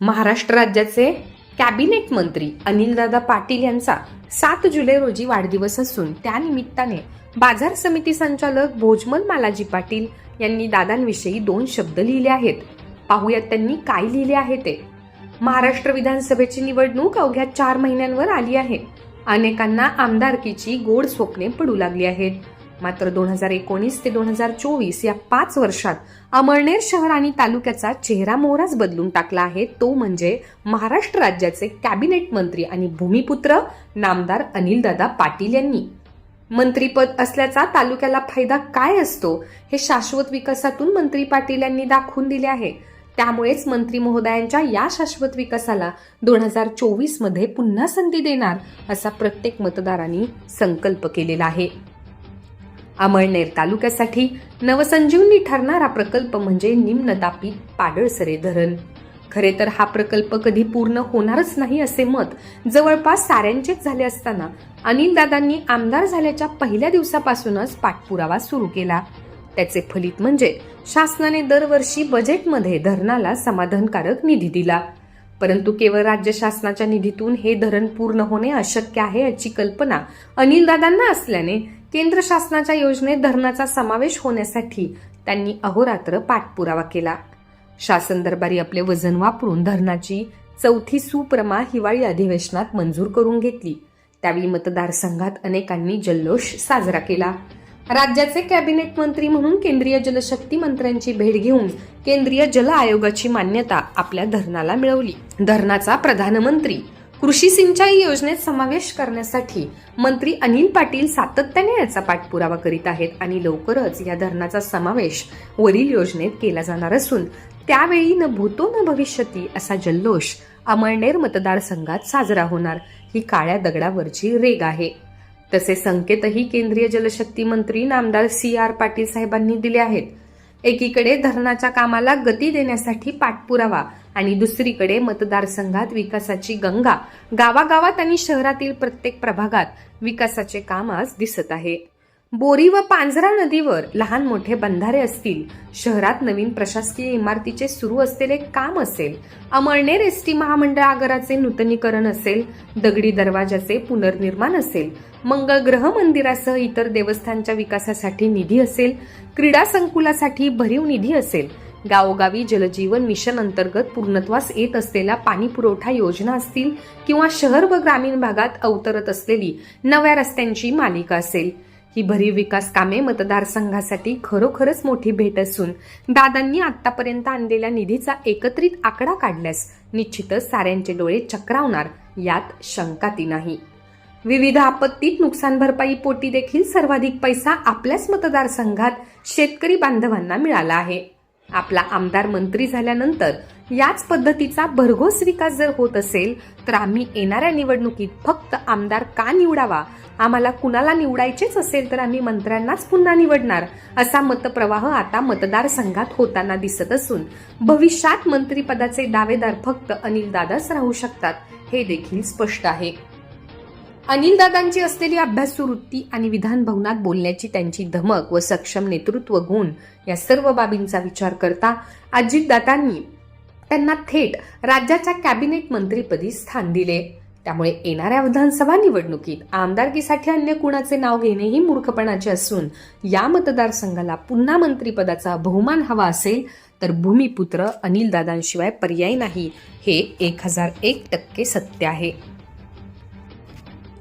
महाराष्ट्र राज्याचे कॅबिनेट मंत्री अनिलदादा पाटील यांचा सात जुलै रोजी वाढदिवस असून त्यानिमित्ताने बाजार समिती संचालक भोजमल मालाजी पाटील यांनी दादांविषयी दोन शब्द लिहिले आहेत. पाहूयात त्यांनी काय लिहिले आहे ते. महाराष्ट्र विधानसभेची निवडणूक अवघ्या चार महिन्यांवर आली आहे. अनेकांना आमदारकीची गोड स्वप्ने पडू लागली आहेत. मात्र दोन हजार एकोणीस ते दोन हजार चोवीस या पाच वर्षात अमळनेर शहर आणि तालुक्याचा चेहरा मोहराच बदलून टाकला आहे. तो म्हणजे महाराष्ट्र राज्याचे कॅबिनेट मंत्री आणि भूमिपुत्र नामदार अनिलदादा पाटील यांनी. मंत्रीपद असल्याचा तालुक्याला फायदा काय असतो हे शाश्वत विकासातून मंत्री पाटील यांनी दाखवून दिले आहे. त्यामुळेच मंत्री महोदयांच्या या शाश्वत विकासाला दोन हजार चोवीसमध्ये पुन्हा संधी देणार असा प्रत्येक मतदारांनी संकल्प केलेला आहे. अमळनेर तालुक्यासाठी नवसंजीवनी ठरणारा प्रकल्प म्हणजे निम्नतापी पाडळसरे धरण. खरे तर हा प्रकल्प कधी पूर्ण होणारच नाही असे मत जवळपास साऱ्यांचेच झाले असताना अनिलदादांनी आमदार झाल्याच्या पहिल्या दिवसापासूनच पाठपुरावा सुरू केला. त्याचे फलित म्हणजे शासनाने दरवर्षी बजेटमध्ये धरणाला समाधानकारक निधी दिला. परंतु केवळ राज्य शासनाच्या निधीतून हे धरण पूर्ण होणे अशक्य आहे याची कल्पना अनिलदादांना असल्याने केंद्र शासनाच्या योजनेत धरणाचा समावेश होण्यासाठी त्यांनी अहोरात्र पाठपुरावा केला. शासन दरबारी आपले वजन वापरून धरणाची चौथी सुप्रमा हिवाळी अधिवेशनात मंजूर करून घेतली. त्यावेळी मतदारसंघात अनेकांनी जल्लोष साजरा केला. राज्याचे कॅबिनेट मंत्री म्हणून केंद्रीय जलशक्ती मंत्र्यांची भेट घेऊन केंद्रीय जल आयोगाची मान्यता आपल्या धरणाला मिळवली. धरणाचा प्रधानमंत्री कृषी सिंचाई योजनेत समावेश करण्यासाठी मंत्री अनिल पाटील सातत्याने याचा पाठपुरावा करीत आहेत आणि लवकरच या धरणाचा समावेश वरील योजनेत केला जाणार असून त्यावेळी न भूतो न भविष्यती असा जल्लोष अमळनेर मतदारसंघात साजरा होणार. ही काळ्या दगडावरची रेग आहे. तसे संकेतही केंद्रीय जलशक्ती मंत्री नामदार सी आर पाटील साहेबांनी दिले आहेत. एकीकडे धरणाच्या कामाला गती देण्यासाठी पाठपुरावा आणि दुसरीकडे मतदारसंघात विकासाची गंगा. गावागावात आणि शहरातील प्रत्येक प्रभागात विकासाचे काम आज दिसत आहे. बोरी व पांझरा नदीवर लहान मोठे बंधारे असतील. शहरात नवीन प्रशासकीय इमारतीचे सुरू असलेले काम असेल. अमळनेर एस टी महामंडळ आगाराचे नूतनीकरण असेल. दगडी दरवाजाचे पुनर्निर्माण असेल. मंगळ ग्रह मंदिरासह इतर देवस्थानच्या विकासासाठी निधी असेल. क्रीडा संकुलासाठी भरीव निधी असेल. गावोगावी जलजीवन मिशन अंतर्गत पूर्णत्वास येत असलेल्या पाणी पुरवठा योजना असतील किंवा शहर व ग्रामीण भागात अवतरत असलेली नव्या रस्त्यांची मालिका असेल. ही भरीव विकास कामे मतदारसंघासाठी खरोखरच मोठी भेट असून दादांनी आतापर्यंत आणलेल्या निधीचा एकत्रित आकडा काढल्यास निश्चितच साऱ्यांचे डोळे चक्रावणार यात शंकाती नाही. विविध आपत्तीत नुकसान भरपाई पोटी देखील सर्वाधिक पैसा आपल्याच मतदारसंघात शेतकरी बांधवांना मिळाला आहे. आपला आमदार मंत्री झाल्यानंतर याच पद्धतीचा भरघोस विकास जर होत असेल तर आम्ही येणाऱ्या निवडणुकीत फक्त आमदार का निवडावा? आम्हाला कुणाला निवडायचेच असेल तर आम्ही मंत्र्यांनाच पुन्हा निवडणार असा मतप्रवाह आता मतदारसंघात होताना दिसत असून भविष्यात मंत्रिपदाचे दावेदार फक्त अनिल दादाच राहू शकतात हे देखील स्पष्ट आहे. अनिलदादांची असलेली अभ्यासू वृत्ती आणि विधानभवनात बोलण्याची त्यांची धमक व सक्षम नेतृत्व गुण या सर्व बाबींचा विचार करता अजितदादांनी त्यांना थेट राज्याच्या कॅबिनेट मंत्रीपदी स्थान दिले. त्यामुळे येणाऱ्या विधानसभा निवडणुकीत आमदारकीसाठी अन्य कुणाचे नाव घेणेही मूर्खपणाचे असून या मतदारसंघाला पुन्हा मंत्रीपदाचा बहुमान हवा असेल तर भूमिपुत्र अनिलदादांशिवाय पर्याय नाही. हे एक हजार एक टक्के सत्य आहे.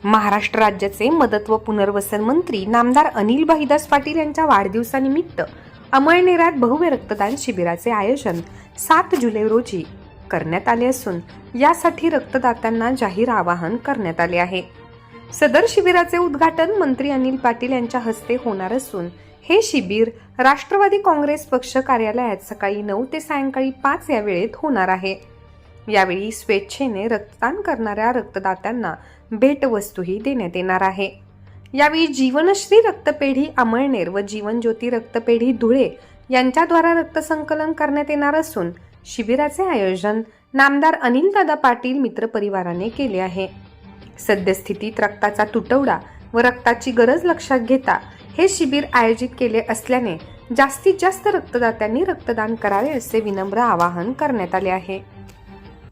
महाराष्ट्र राज्याचे मदत व पुनर्वसन मंत्री नामदार अनिल भाईदास पाटील यांच्या वाढदिवसानिमित्त अमळनेरात भव्य रक्तदान शिबिराचे आयोजन सात जुलै रोजी करण्यात आले असून यासाठी रक्तदात्यांना जाहीर आवाहन करण्यात आले आहे. सदर शिबिराचे उद्घाटन मंत्री अनिल पाटील यांच्या हस्ते होणार असून हे शिबिर राष्ट्रवादी काँग्रेस पक्ष कार्यालयात सकाळी नऊ ते सायंकाळी पाच या वेळेत होणार आहे. यावेळी स्वेच्छेने रक्तदान करणाऱ्या रक्तदात्यांना भेटवस्तूही देण्यात येणार आहे. यावेळी जीवनश्री रक्तपेढी अमळनेर व जीवनज्योती रक्तपेढी धुळे यांच्याद्वारा रक्तसंकलन करण्यात येणार असून शिबिराचे आयोजन नामदार अनिलदादा पाटील मित्रपरिवाराने केले आहे. सद्यस्थितीत रक्ताचा तुटवडा व रक्ताची गरज लक्षात घेता हे शिबिर आयोजित केले असल्याने जास्तीत जास्त रक्तदात्यांनी रक्तदान करावे असे विनम्र आवाहन करण्यात आले आहे.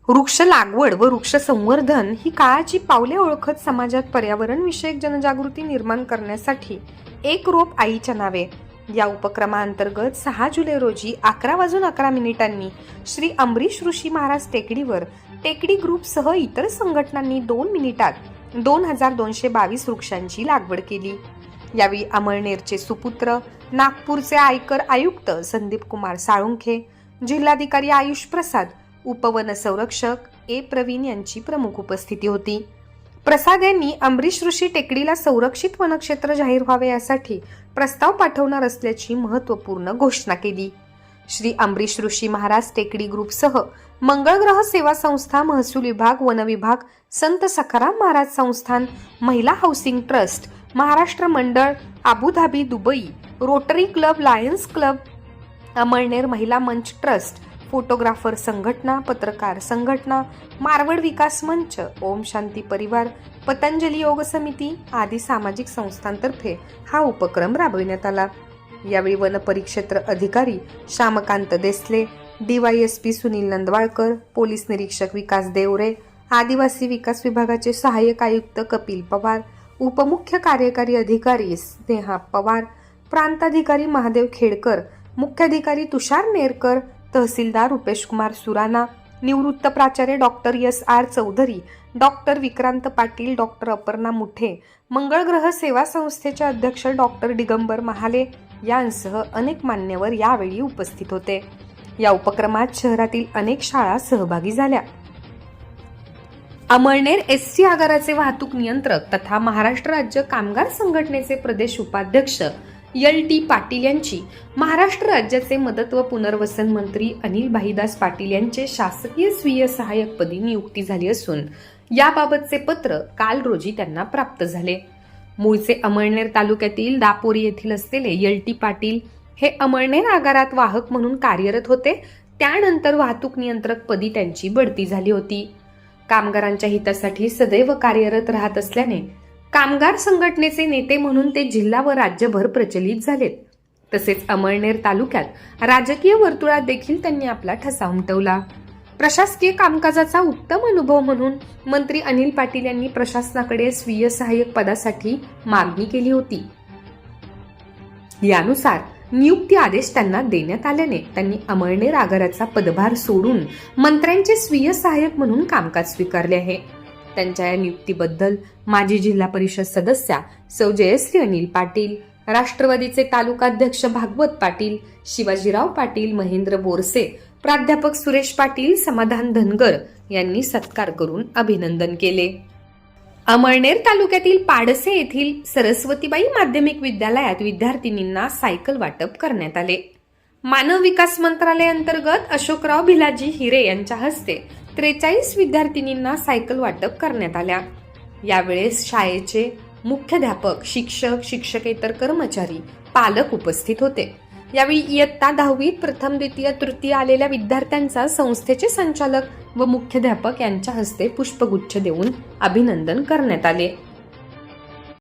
वृक्ष लागवड व वृक्ष संवर्धन ही काळाची पावले ओळखत समाजात पर्यावरण विषयक जनजागृती निर्माण करण्यासाठी एक रोप आईच्या नावे. या उपक्रमाअंतर्गत सहा जुलै रोजी अकरा वाजून अकरा मिनिटांनी श्री अमरीश ऋषी महाराज टेकडीवर टेकडी ग्रुपसह इतर संघटनांनी दोन मिनिटात दोन हजार दोनशे बावीस वृक्षांची लागवड केली. यावेळी अमळनेरचे सुपुत्र नागपूरचे आयकर आयुक्त संदीप कुमार साळुंखे जिल्हाधिकारी आयुष प्रसाद उपवन संरक्षक ए. प्रवीण यांची प्रमुख उपस्थिती होती. प्रसाद यांनी अंबरीश ऋषी टेकडीला संरक्षित वनक्षेत्र जाहीर व्हावे यासाठी प्रस्ताव पाठवणार असल्याची महत्त्वपूर्ण घोषणा केली. श्री अंबरीश ऋषी महाराज टेकडी ग्रुपसह मंगळग्रह सेवा संस्था महसूल विभाग वन विभाग संत सखाराम महाराज संस्थान महिला हाऊसिंग ट्रस्ट महाराष्ट्र मंडळ Abu Dhabi Dubai Rotary Club Lions Club Amalner महिला मंच ट्रस्ट फोटोग्राफर संघटना पत्रकार संघटना मारवड विकास मंच ओम शांती परिवार पतंजली योग समिती आदी सामाजिक संस्थांतर्फे हा उपक्रम राबविण्यात आला. यावेळी वन परिक्षेत्र अधिकारी श्यामकांत देसले डीवायएसपी सुनील नंदवाळकर पोलीस निरीक्षक विकास देवरे आदिवासी विकास विभागाचे सहाय्यक आयुक्त कपिल पवार उपमुख्य कार्यकारी अधिकारी स्नेहा पवार प्रांताधिकारी महादेव खेडकर मुख्याधिकारी तुषार नेरकर तहसीलदार रुपेश कुमार सुराणा निवृत्त प्राचार्य doctor S R Chaudhari doctor Vikrant Patil doctor Aparna Muthe मंगळग्रह सेवा संस्थेचे अध्यक्ष डॉक्टर दिगंबर महाले यांसह अनेक मान्यवर यावेळी उपस्थित होते. या उपक्रमात शहरातील अनेक शाळा सहभागी झाल्या. अमळनेर एस सी आगाराचे वाहतूक नियंत्रक तथा महाराष्ट्र राज्य कामगार संघटनेचे प्रदेश उपाध्यक्ष एल टी पाटील यांची महाराष्ट्र राज्याचे मदत व पुनर्वसन मंत्री अनिल भाईदास पाटील यांचे शासकीय स्वीय सहाय्यकपदी नियुक्ती झाली असून याबाबतचे पत्र काल रोजी त्यांना प्राप्त झाले. मूळचे अमळनेर तालुक्यातील दापोरी येथील असलेले एल टी पाटील हे अमळनेर आगारात वाहक म्हणून कार्यरत होते त्यानंतर वाहतूक नियंत्रक पदी त्यांची बढती झाली होती. कामगारांच्या हितासाठी सदैव कार्यरत राहत असल्याने कामगार संघटनेचे नेते म्हणून ते जिल्हा व राज्यभर प्रचलित झालेत. तसेच अमळनेर तालुक्यात राजकीय वर्तुळात देखील त्यांनी आपला ठसा उमटवला. प्रशासकीय कामकाजाचा उत्तम अनुभव म्हणून मंत्री अनिल पाटील यांनी प्रशासनाकडे स्वीय सहाय्यक पदासाठी मागणी केली होती. यानुसार नियुक्ती आदेश त्यांना देण्यात आल्याने त्यांनी अमळनेर आगाराचा पदभार सोडून मंत्र्यांचे स्वीय सहाय्यक म्हणून कामकाज स्वीकारले आहे. त्यांच्या या नियुक्तीबद्दल माजी जिल्हा परिषद सदस्या सौ जयश्री अनिल पाटील राष्ट्रवादीचे तालुकाध्यक्ष भागवत पाटील शिवाजीराव पाटील महेंद्र बोरसे प्राध्यापक सुरेश पाटील समाधान धनगर यांनी सत्कार करून अभिनंदन केले. अमळनेर तालुक्यातील पाडसे येथील सरस्वतीबाई माध्यमिक विद्यालयात विद्यार्थिनींना सायकल वाटप करण्यात आले. मानव विकास मंत्रालय अंतर्गत अशोकराव भिलाजी हिरे यांच्या हस्ते त्रेचाळीस विद्यार्थिनींना सायकल वाटप करण्यात आल्या. यावेळेस शाळेचे मुख्याध्यापक शिक्षक शिक्षकेतर कर्मचारी पालक उपस्थित होते. यावेळी इयत्ता दहावीत प्रथम द्वितीय तृतीय आलेल्या विद्यार्थ्यांचा संस्थेचे संचालक व मुख्याध्यापक यांच्या हस्ते पुष्पगुच्छ देऊन अभिनंदन करण्यात आले.